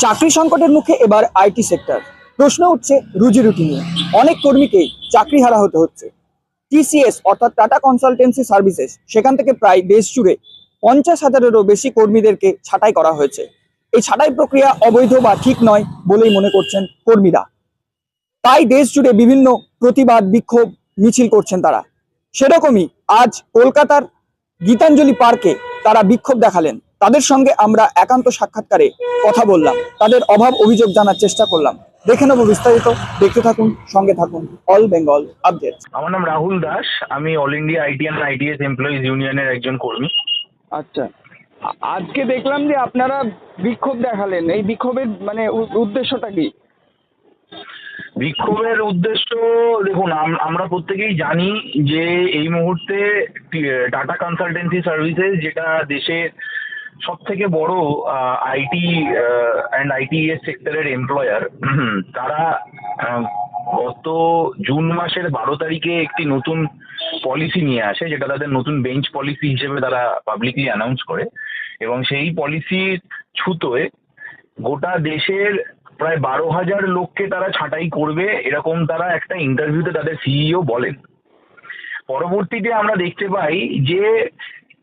চাকরি সংকটের মুখে এবার আইটি সেক্টর। প্রশ্ন উঠছে রুজি রুটি নিয়ে। অনেক কর্মীকেই চাকরি হারা হতে হচ্ছে। টিসিএস, অর্থাৎ টাটা কনসালটেন্সি সার্ভিসেস, সেখান থেকে প্রায় দেশ জুড়ে পঞ্চাশ হাজারেরও বেশি কর্মীদেরকে ছাঁটাই করা হয়েছে। এই ছাঁটাই প্রক্রিয়া অবৈধ বা ঠিক নয় বলেই মনে করছেন কর্মীরা। তাই দেশ জুড়ে বিভিন্ন প্রতিবাদ, বিক্ষোভ, মিছিল করছেন তারা। সেরকমই আজ কলকাতার গীতাঞ্জলি পার্কে তারা বিক্ষোভ দেখালেন। তাদের সঙ্গে আমরা একান্ত সাক্ষাৎকারে কথা বললাম। তাদের অভাব অভিযোগ জানার চেষ্টা করলাম। দেখে নেব বিস্তারিত। দেখতে থাকুন সঙ্গে থাকুন। অল বেঙ্গল আপডেট আমার নাম রাহুল দাস। আমি all India IT and ITS employees ইউনিয়নের একজন কর্মী। আচ্ছা। আজকে দেখলাম যে আপনারা বিক্ষোভ দেখালেন। এই বিক্ষোভের মানে উদ্দেশ্যটা কি? বিক্ষোভের উদ্দেশ্য দেখুন আম- আমরা প্রত্যেকেই জানি যে এই মুহূর্তে টাটা কনসালটেন্সি সার্ভিসেস যেটা দেশের সব থেকে বড় আইটি অ্যান্ড আইটিএস সেক্টরের এমপ্লয়ার তারা গত জুন মাসের বারো তারিখে একটি নতুন পলিসি নিয়ে আসে, যেটা তাদের নতুন বেঞ্চ পলিসি হিসেবে তারা পাবলিকলি অ্যানাউন্স করে। এবং সেই পলিসির ছুতোয় গোটা দেশের প্রায় বারো হাজার লোককে তারা ছাঁটাই করবে, এরকম তারা একটা ইন্টারভিউতে তাদের সিইও বলেন। পরবর্তীতে আমরা দেখতে পাই যে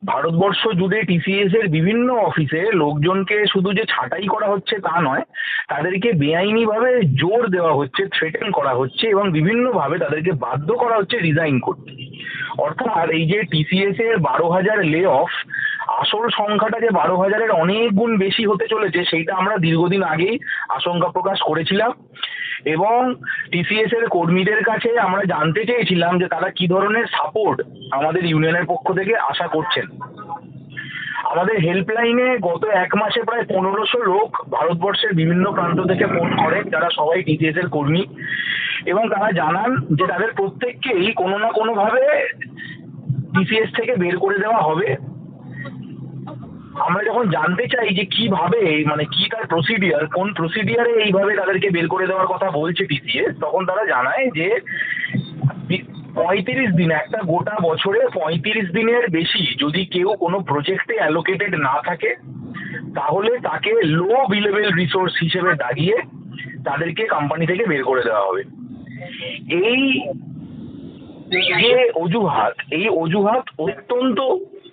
ভারতবর্ষ জুড়ে টিসিএস এর বিভিন্ন অফিসে লোকজনকে শুধু যে ছাঁটাই করা হচ্ছে তা নয়, তাদেরকে বেআইনি ভাবে জোর দেওয়া হচ্ছে থ্রেটেন করা হচ্ছে এবং বিভিন্ন ভাবে তাদেরকে বাধ্য করা হচ্ছে রিজাইন করতে। অর্থাৎ এই যে টিসিএস এর বারো হাজার লে অফ আসল সংখ্যাটা যে বারো হাজারের অনেক গুণ বেশি হতে চলেছে, সেইটা আমরা দীর্ঘদিন আগেই আশঙ্কা প্রকাশ করেছিলাম। এবং টিসিএস এর কর্মীদের কাছে আমরা জানতে চেয়েছিলাম যে তারা কি ধরনের সাপোর্ট আমাদের ইউনিয়নের পক্ষ থেকে আশা করছেন। আমাদের হেল্পলাইনে গত এক মাসে প্রায় পনেরোশো লোক ভারতবর্ষের বিভিন্ন প্রান্ত থেকে ফোন করেন, যারা সবাই টিসিএস এর কর্মী। এবং তারা জানান যে তাদের প্রত্যেককেই কোনো না কোনোভাবে টিসিএস থেকে বের করে দেওয়া হবে। আমরা যখন জানতে চাই যে কীভাবে মানে কি তার প্রসিডিয়ার কোন প্রসিডিয়ারে এইভাবে তাদেরকে বের করে দেওয়ার কথা বলছে টিসিএস তখন তারা জানায় যে পঁয়ত্রিশ দিন, একটা গোটা বছরে পঁয়ত্রিশ দিনের বেশি যদি কেউ কোনো প্রজেক্টে অ্যালোকেটেড না থাকে, তাহলে তাকে লো বিলেবল রিসোর্স হিসেবে দাগিয়ে তাদেরকে কোম্পানি থেকে বের করে দেওয়া হবে। এই যে অজুহাত, এই অজুহাত অত্যন্ত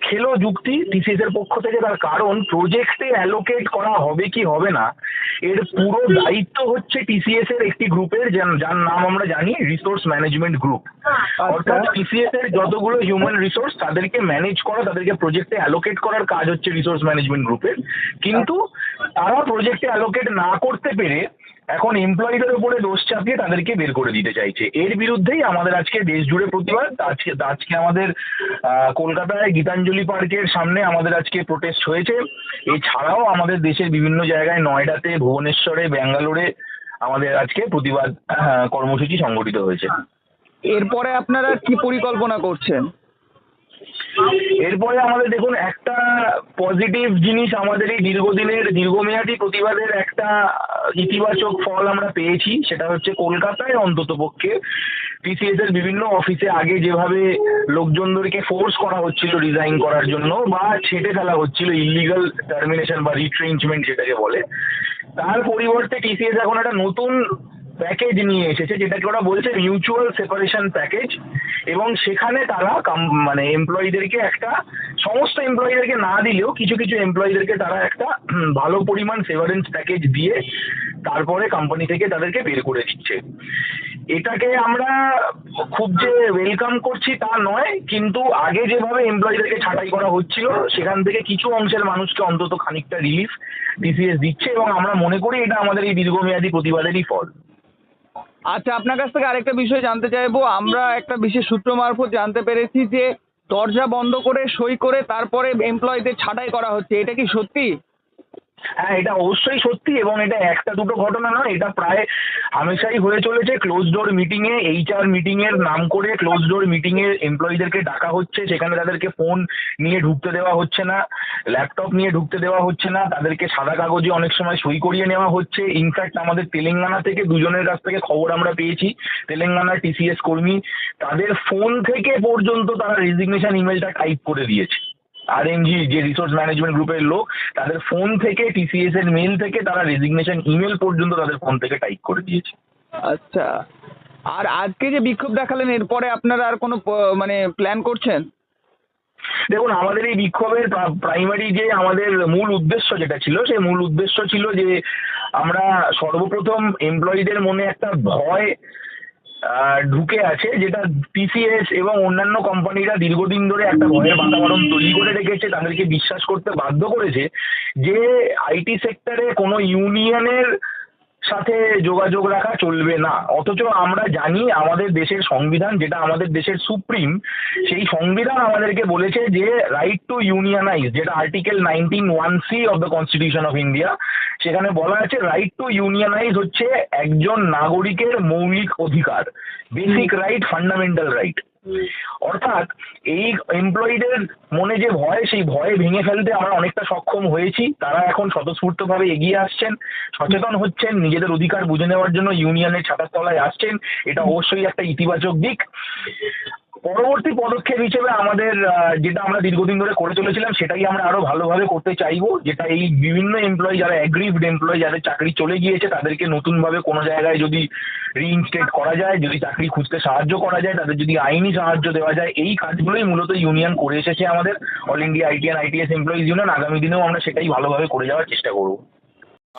খেলো যুক্তি টিসিএস এর পক্ষ থেকে তার কারণ প্রজেক্টে অ্যালোকেট করা হবে কি হবে না এর পুরো দায়িত্ব হচ্ছে টিসিএস এর একটি গ্রুপের যার যার নাম আমরা জানি রিসোর্স ম্যানেজমেন্ট গ্রুপ অর্থাৎ টিসিএস এর যতগুলো হিউম্যান রিসোর্স তাদেরকে ম্যানেজ করা তাদেরকে প্রজেক্টে অ্যালোকেট করার কাজ হচ্ছে রিসোর্স ম্যানেজমেন্ট গ্রুপের কিন্তু তারা প্রজেক্টে অ্যালোকেট না করতে পেরে এখন এমপ্লয়ীদের উপরে দোষ চাপিয়ে তাদেরকে বের করে দিতে চাইছে। এর বিরুদ্ধেই আমাদের আজকে দেশ জুড়ে প্রতিবাদ। আজকে আজকে আমাদের কলকাতায় গীতাঞ্জলি পার্কের সামনে আমাদের আজকে প্রোটেস্ট হয়েছে। এছাড়াও আমাদের দেশের বিভিন্ন জায়গায় নয়ডাতে ভুবনেশ্বরে ব্যাঙ্গালোরে আমাদের আজকে প্রতিবাদ কর্মসূচি সংগঠিত হয়েছে। এরপরে আপনারা কি পরিকল্পনা করছেন? এরপরে আমাদের দেখুন একটা পজিটিভ জিনিস আমাদের এই দীর্ঘদিনের দীর্ঘমেয়াদী প্রতিবাদের একটা ইতিবাচক ফল আমরা পেয়েছি, সেটা হচ্ছে কলকাতায় অন্তত পক্ষে টিসিএস এর বিভিন্ন অফিসে আগে যেভাবে লোকজনদেরকে ফোর্স করা হচ্ছিল রিজাইন করার জন্য বা ছেটে ফেলা হচ্ছিল ইলিগাল টার্মিনেশন বা রিট্রেঞ্চমেন্ট যেটাকে বলে, তার পরিবর্তে টিসিএস এখন একটা নতুন প্যাকেজ নিয়ে এসেছে, যেটাকে ওরা বলছে মিউচুয়াল সেপারেশন প্যাকেজ এবং সেখানে তারা মানে এমপ্লয়ীদেরকে একটা সমস্ত এমপ্লয়ীদেরকে না দিলেও কিছু কিছু এমপ্লয়ীদেরকে তারা একটা ভালো পরিমাণ সেভারেন্স প্যাকেজ দিয়ে তারপরে কোম্পানি থেকে তাদেরকে বের করে দিচ্ছে। এটাকে আমরা খুব যে ওয়েলকাম করছি তা নয়, কিন্তু আগে যেভাবে এমপ্লয়ীদেরকে ছাঁটাই করা হচ্ছিল, সেখান থেকে কিছু অংশের মানুষকে অন্তত খানিকটা রিলিফ টিসিএস দিচ্ছে এবং আমরা মনে করি এটা আমাদের এই দীর্ঘমেয়াদী প্রতিবাদেরই ফল। আচ্ছা আপনার কাছ থেকে আরেকটা বিষয় জানতে চাইব। আমরা একটা বিশেষ সূত্র মারফত জানতে পেরেছি যে দরজা বন্ধ করে সই করে তারপরে এমপ্লয়ীদের ছাঁটাই করা হচ্ছে এটা কি সত্যি? হ্যাঁ এটা অবশ্যই সত্যি এবং এটা একটা দুটো ঘটনা নয়, এটা প্রায় হামেশাই হয়ে চলেছে। ক্লোজ ডোর মিটিং এ এইচআর মিটিং এর নাম করে ক্লোজ ডোর মিটিং এ এমপ্লয়ীদেরকে ডাকা হচ্ছে, সেখানে তাদেরকে ফোন নিয়ে ঢুকতে দেওয়া হচ্ছে না ল্যাপটপ নিয়ে ঢুকতে দেওয়া হচ্ছে না, তাদেরকে সাদা কাগজে অনেক সময় সই করিয়ে নেওয়া হচ্ছে। ইনফ্যাক্ট আমাদের তেলেঙ্গানা থেকে দুজনের কাছ থেকে খবর আমরা পেয়েছি তেলেঙ্গানার টিসিএস কর্মী, তাদের ফোন থেকে পর্যন্ত তারা রেজিগনেশন ইমেলটা টাইপ করে দিয়েছে। আরএনজি যে রিসোর্স ম্যানেজমেন্ট গ্রুপের লোক তাদের ফোন থেকে টিসিএস এর মেল থেকে তারা রেজিগনেশন ইমেল পর্যন্ত তাদের ফোন থেকে টাইপ করে দিয়েছে। আচ্ছা। আর আজকে যে বিক্ষোভ দেখালেন এরপরে আপনারা আর কোনো মানে প্ল্যান করছেন? দেখুন আমাদের এই বিক্ষোভের প্রাইমারি যে আমাদের মূল উদ্দেশ্য যেটা ছিল সেই মূল উদ্দেশ্য ছিল যে আমরা সর্বপ্রথম এমপ্লয়ীদের মনে একটা ভয় ঢুকে আছে, যেটা টিসিএস এবং অন্যান্য কোম্পানিরা দীর্ঘদিন ধরে একটা ভয়ের বাতাবরণ তৈরি করে রেখেছে, তাদেরকে বিশ্বাস করতে বাধ্য করেছে যে আইটি সেক্টরে কোনো ইউনিয়নের সাথে যোগাযোগ রাখা চলবে না। অথচ আমরা জানি আমাদের দেশের সংবিধান, যেটা আমাদের দেশের সুপ্রিম, সেই সংবিধান আমাদেরকে বলেছে যে রাইট টু ইউনিয়নাইজ যেটা article nineteen one C of the constitution of India সেখানে বলা আছে রাইট টু ইউনিয়নাইজ হচ্ছে একজন নাগরিকের মৌলিক অধিকার বেসিক রাইট ফান্ডামেন্টাল রাইট অর্থাৎ এই এমপ্লয়ীদের মনে যে ভয়, সেই ভয়ে ভেঙে ফেলতে আমরা অনেকটা সক্ষম হয়েছি। তারা এখন স্বতঃস্ফূর্তভাবে এগিয়ে আসছেন, সচেতন হচ্ছেন, নিজেদের অধিকার বুঝে নেওয়ার জন্য ইউনিয়নের ছাতার তলায় আসছেন। এটা অবশ্যই একটা ইতিবাচক দিক। পরবর্তী পদক্ষেপ হিসেবে আমাদের যেটা আমরা দীর্ঘদিন ধরে করে চলেছিলাম, সেটাই আমরা আরও ভালোভাবে করতে চাইব। যেটা এই বিভিন্ন এমপ্লয়ি যারা অ্যাগ্রিভড এমপ্লয়ি যাদের চাকরি চলে গিয়েছে, তাদেরকে নতুনভাবে কোনো জায়গায় যদি রিইনস্টেট করা যায়, যদি চাকরি খুঁজতে সাহায্য করা যায়, তাদের যদি আইনি সাহায্য দেওয়া যায়, এই কাজগুলোই মূলত ইউনিয়ন করে এসেছে আমাদের। All India IT and ITS employees union আগামী দিনেও আমরা সেটাই ভালোভাবে করে যাওয়ার চেষ্টা করব।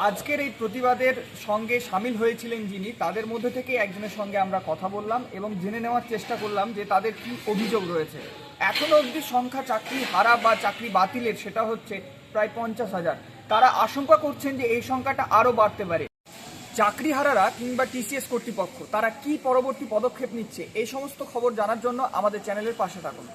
আজকের এই প্রতিবাদের সঙ্গে সামিল হয়েছিলেন যিনি, তাদের মধ্যে থেকে একজনের সঙ্গে আমরা কথা বললাম এবং জেনে নেওয়ার চেষ্টা করলাম যে তাদের কি অভিযোগ রয়েছে। এখনও অবধি সংখ্যা চাকরি হারা বা চাকরি বাতিলের, সেটা হচ্ছে প্রায় পঞ্চাশ হাজার। তারা আশঙ্কা করছেন যে এই সংখ্যাটা আরও বাড়তে পারে। চাকরি হারারা কিংবা টিসিএস কর্তৃপক্ষ, তারা কি পরবর্তী পদক্ষেপ নিচ্ছে, এই সমস্ত খবর জানার জন্য আমাদের চ্যানেলের পাশে থাকুন।